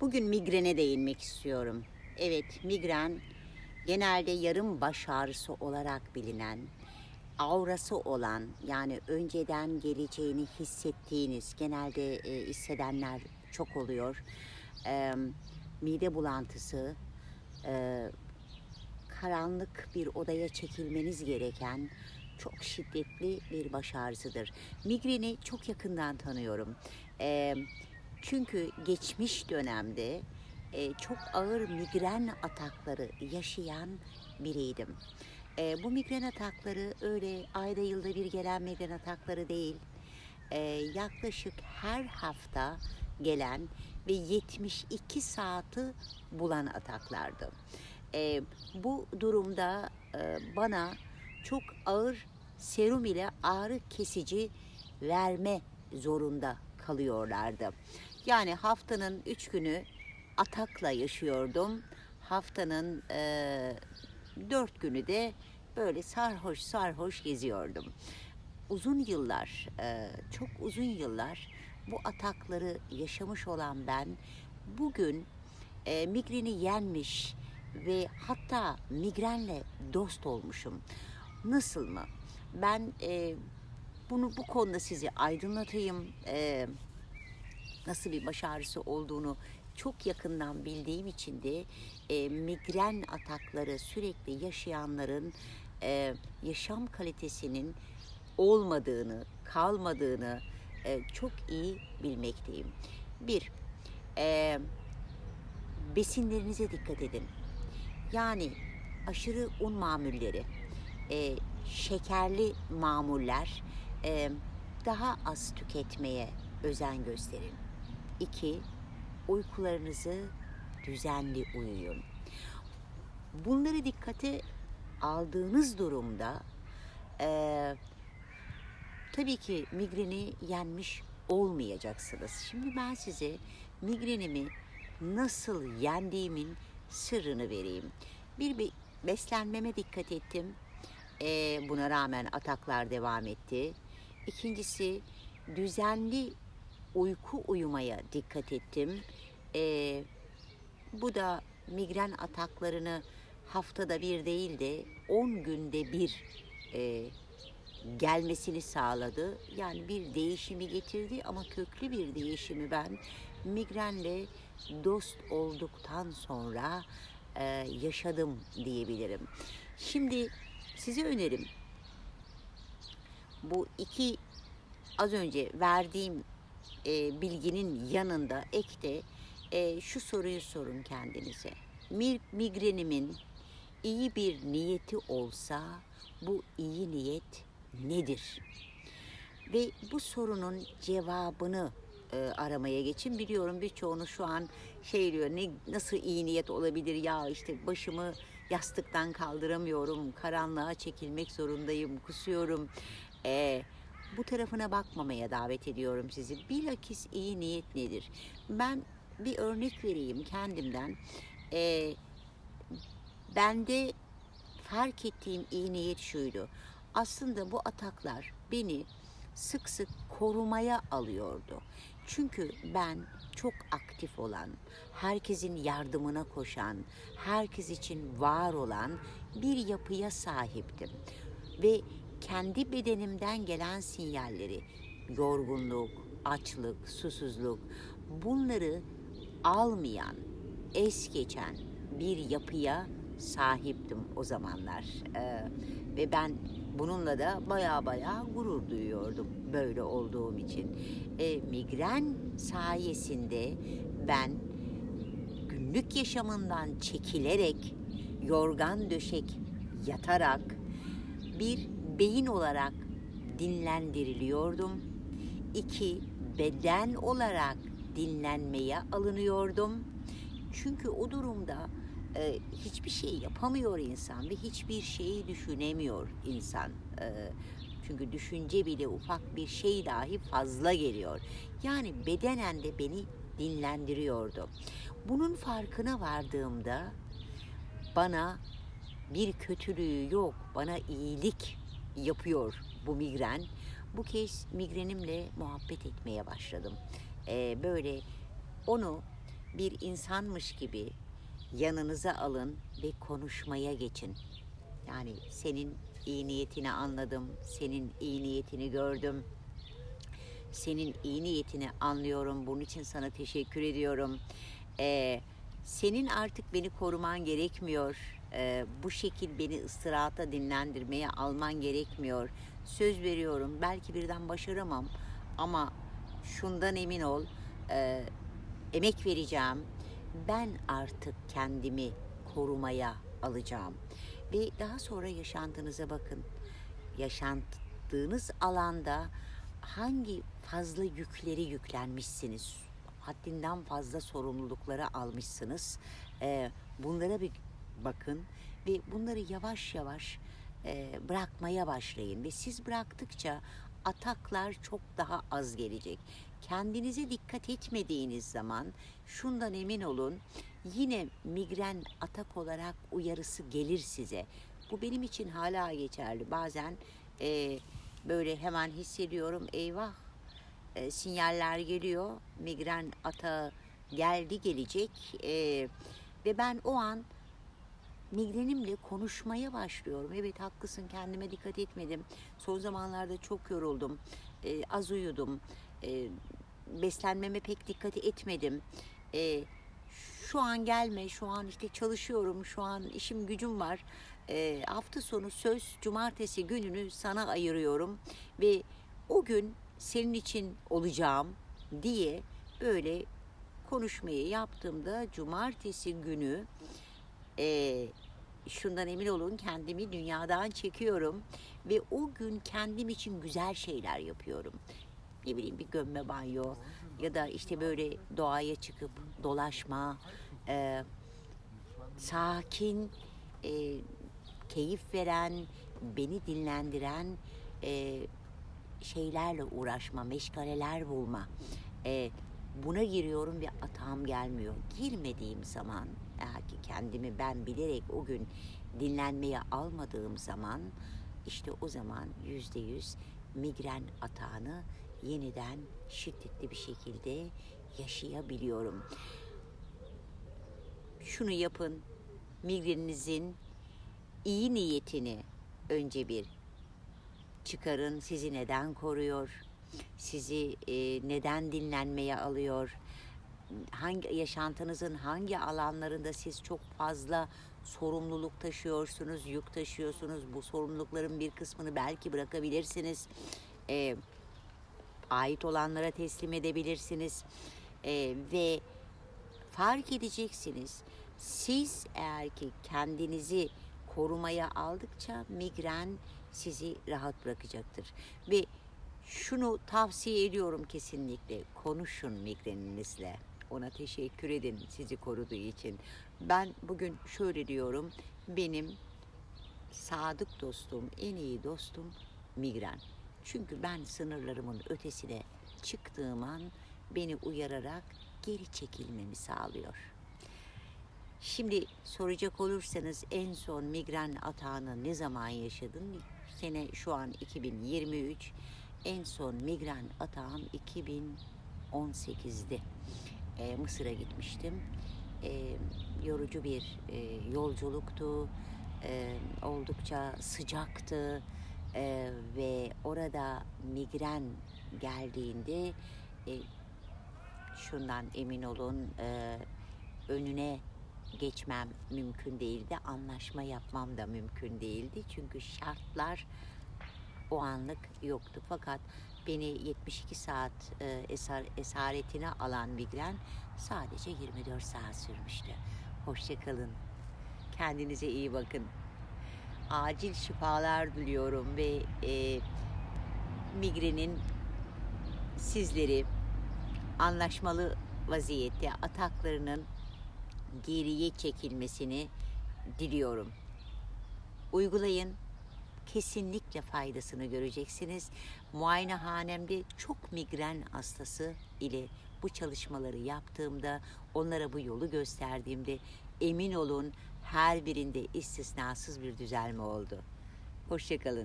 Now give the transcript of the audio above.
Bugün migrene değinmek istiyorum. Evet, migren genelde yarım baş ağrısı olarak bilinen, aurası olan yani önceden geleceğini hissettiğiniz, genelde e, hissedenler çok oluyor. E, mide bulantısı, e, karanlık bir odaya çekilmeniz gereken çok şiddetli bir baş ağrısıdır. Migreni çok yakından tanıyorum. Ee, çünkü geçmiş dönemde e, çok ağır migren atakları yaşayan biriydim. Ee, bu migren atakları öyle ayda yılda bir gelen migren atakları değil. Ee, yaklaşık her hafta gelen ve 72 saati bulan ataklardı. Ee, bu durumda e, bana çok ağır serum ile ağrı kesici verme zorunda kalıyorlardı. Yani haftanın üç günü atakla yaşıyordum. Haftanın e, dört günü de böyle sarhoş sarhoş geziyordum. Uzun yıllar, e, çok uzun yıllar bu atakları yaşamış olan ben bugün e, migreni yenmiş ve hatta migrenle dost olmuşum. Nasıl mı? Ben e, bunu bu konuda sizi aydınlatayım. E, nasıl bir baş ağrısı olduğunu çok yakından bildiğim için de e, migren atakları sürekli yaşayanların e, yaşam kalitesinin olmadığını, kalmadığını e, çok iyi bilmekteyim. Bir, e, besinlerinize dikkat edin. Yani aşırı un mamulleri, e, şekerli mamuller e, daha az tüketmeye özen gösterin. İki, uykularınızı düzenli uyuyun. Bunları dikkate aldığınız durumda e, tabii ki migreni yenmiş olmayacaksınız. Şimdi ben size migrenimi nasıl yendiğimin sırrını vereyim. Bir be- beslenmeme dikkat ettim. Ee, buna rağmen ataklar devam etti. İkincisi düzenli uyku uyumaya dikkat ettim. Ee, bu da migren ataklarını haftada bir değil de 10 günde bir e, gelmesini sağladı. Yani bir değişimi getirdi ama köklü bir değişimi ben migrenle dost olduktan sonra e, yaşadım diyebilirim. Şimdi size önerim bu iki az önce verdiğim e, bilginin yanında ekte e, şu soruyu sorun kendinize. Mi- migrenimin iyi bir niyeti olsa bu iyi niyet nedir? Ve bu sorunun cevabını e, aramaya geçin. Biliyorum birçoğunu şu an şey diyor ne nasıl iyi niyet olabilir ya işte başımı yastıktan kaldıramıyorum, karanlığa çekilmek zorundayım, kusuyorum. E, bu tarafına bakmamaya davet ediyorum sizi. Bilakis iyi niyet nedir? Ben bir örnek vereyim kendimden. E, bende fark ettiğim iyi niyet şuydu. Aslında bu ataklar beni sık sık korumaya alıyordu. Çünkü ben çok aktif olan, herkesin yardımına koşan, herkes için var olan bir yapıya sahiptim. Ve kendi bedenimden gelen sinyalleri, yorgunluk, açlık, susuzluk bunları almayan, es geçen bir yapıya sahiptim o zamanlar. Ee, ve ben bununla da baya baya gurur duyuyordum böyle olduğum için. Ee, migren sayesinde ben günlük yaşamından çekilerek, yorgan döşek yatarak bir beyin olarak dinlendiriliyordum. İki, beden olarak dinlenmeye alınıyordum. Çünkü o durumda e, hiçbir şey yapamıyor insan ve hiçbir şeyi düşünemiyor insan. E, çünkü düşünce bile ufak bir şey dahi fazla geliyor. Yani bedenen de beni dinlendiriyordu. Bunun farkına vardığımda bana bir kötülüğü yok, bana iyilik yapıyor bu migren. Bu kez migrenimle muhabbet etmeye başladım. Ee, böyle onu bir insanmış gibi yanınıza alın ve konuşmaya geçin. Yani senin iyi niyetini anladım, senin iyi niyetini gördüm. Senin iyi niyetini anlıyorum. Bunun için sana teşekkür ediyorum. Ee, senin artık beni koruman gerekmiyor. Ee, bu şekil beni ıstırata dinlendirmeye alman gerekmiyor. Söz veriyorum. Belki birden başaramam ama şundan emin ol. e, emek vereceğim. Ben artık kendimi korumaya alacağım. Ve daha sonra yaşantınıza bakın. Yaşantığınız alanda hangi fazla yükleri yüklenmişsiniz? Haddinden fazla sorumlulukları almışsınız. Ee, bunlara bir bakın ve bunları yavaş yavaş e, bırakmaya başlayın. Ve siz bıraktıkça ataklar çok daha az gelecek. Kendinize dikkat etmediğiniz zaman şundan emin olun yine migren atak olarak uyarısı gelir size. Bu benim için hala geçerli. Bazen e, böyle hemen hissediyorum eyvah e, sinyaller geliyor. Migren atağı geldi gelecek e, ve ben o an migrenimle konuşmaya başlıyorum. Evet haklısın kendime dikkat etmedim. Son zamanlarda çok yoruldum. E, az uyudum. E, beslenmeme pek dikkat etmedim. E, şu an gelme, şu an işte çalışıyorum, şu an işim gücüm var. E, hafta sonu söz cumartesi gününü sana ayırıyorum ve o gün senin için olacağım diye böyle konuşmayı yaptığımda cumartesi günü e, şundan emin olun kendimi dünyadan çekiyorum ve o gün kendim için güzel şeyler yapıyorum. Ne bileyim bir gömme banyo ya da işte böyle doğaya çıkıp dolaşma, e, sakin, e, keyif veren, beni dinlendiren e, şeylerle uğraşma, meşgaleler bulma. E, buna giriyorum ve atağım gelmiyor. Girmediğim zaman eğer ki kendimi ben bilerek o gün dinlenmeye almadığım zaman işte o zaman yüzde yüz migren atağını yeniden şiddetli bir şekilde yaşayabiliyorum. Şunu yapın. Migreninizin iyi niyetini önce bir çıkarın. Sizi neden koruyor? Sizi neden dinlenmeye alıyor? Hangi yaşantınızın hangi alanlarında siz çok fazla sorumluluk taşıyorsunuz, yük taşıyorsunuz? Bu sorumlulukların bir kısmını belki bırakabilirsiniz. E, ait olanlara teslim edebilirsiniz. E, ve fark edeceksiniz. Siz eğer ki kendinizi korumaya aldıkça migren sizi rahat bırakacaktır. Ve şunu tavsiye ediyorum kesinlikle. Konuşun migreninizle. Ona teşekkür edin sizi koruduğu için. Ben bugün şöyle diyorum. Benim sadık dostum, en iyi dostum migren. Çünkü ben sınırlarımın ötesine çıktığım an beni uyararak geri çekilmemi sağlıyor. Şimdi soracak olursanız en son migren atağını ne zaman yaşadın? Sene şu an 2023. En son migren atağım 2018'de. Ee, Mısır'a gitmiştim. Ee, yorucu bir e, yolculuktu. Ee, oldukça sıcaktı. Ee, ve orada migren geldiğinde e, şundan emin olun e, önüne geçmem mümkün değildi. Anlaşma yapmam da mümkün değildi. Çünkü şartlar o anlık yoktu. Fakat beni 72 saat e, esar, esaretine alan migren sadece 24 saat sürmüştü. Hoşçakalın. Kendinize iyi bakın. Acil şifalar diliyorum ve e, migrenin sizleri anlaşmalı vaziyette ataklarının geriye çekilmesini diliyorum. Uygulayın. Kesinlikle faydasını göreceksiniz. Muayenehanemde çok migren hastası ile bu çalışmaları yaptığımda, onlara bu yolu gösterdiğimde emin olun her birinde istisnasız bir düzelme oldu. Hoşçakalın.